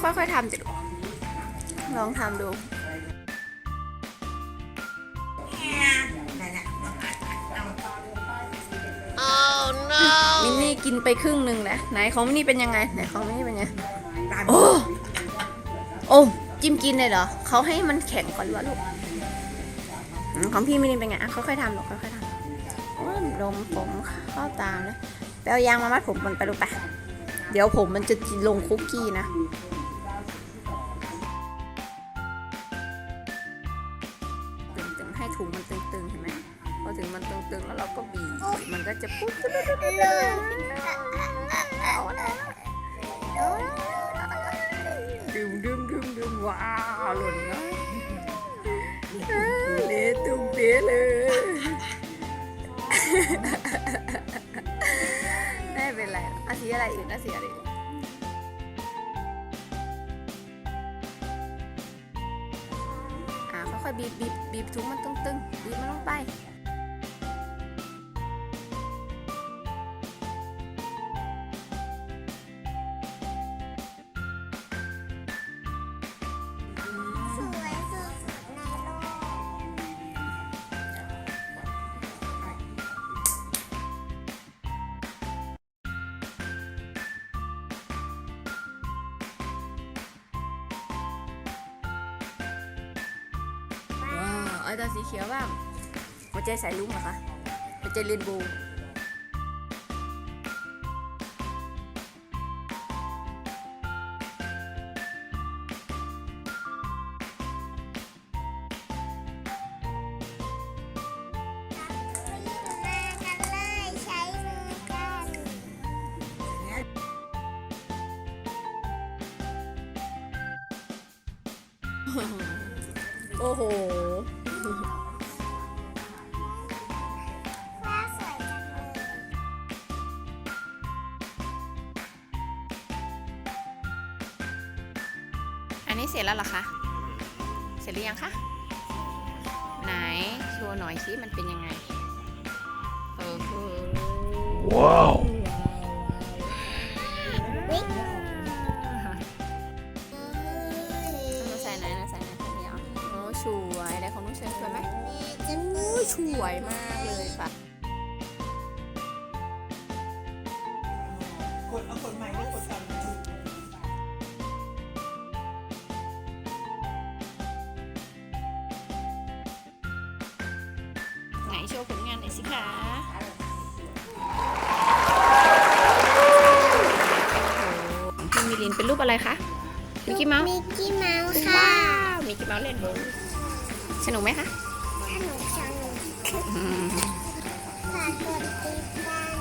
ค่อยๆทำจิลูกลองทำดูมินนี่กินไปครึ่งหนึ่งนะไหนของมินนี่เป็นยังไงไหนของมินนี่เป็นยังไงโอ้โอ้จิ้มกินเลยเหรอเขาให้มันแข็งก่อนวะลูกอืมของพี่มินนี่เป็นไงอะค่อยๆทำลูกค่อยๆทำโอ้ยลมผมเข้าตาเลยไปเอายางมามัดผมมันไปลูกไป เดี๋ยวผมมันจะลงคุกกี้นะตึงๆให้ถุงมันตึงๆเห็นไหมพอถึงมันตึงๆแล้วเราก็บีบมันก็จะปุ๊บดึมดึมดึมดึมว้าวหล่นนะเละตุ้มเป๊ะเลย อาสีอะไรอีกอาสีอะไรอ่าค่อยๆบีบบีบบีบถุงมันตึงๆบีบมันลงไปาวเอาตาสีเขียวบ้างหัวใจสายลุ้งเหรอคะหัวใจเรนโบว์มากันเลยใช้มือกันโอ้โห ฟ้าสวยจังเลยอันนี้เสร็จแล้วเหรอคะ เสร็จหรือยังคะ ไหนโชว์หน่อยสิมันเป็นยังไงโอ้โห Wow. วิกน้องใส่ไหนน้องใส่ไหนเดี๋ยวโอ้สวย ไหนของน้องเชนสวยไหมจะมีโอ้สวยมากเลยค่ะกดเอากดใหม่ไม่กดก่อนไหนโชว์ผลงานหน่อยสิคะพี่มิลินเป็นรูปอะไรคะมิกกี้เมาส์มิกกี้เมาส์ว้าค่ะวมิกกี้เมาส์เล่นโบว์ สนุกไหมคะสนุกสนุกอืมฝากกดติดตาม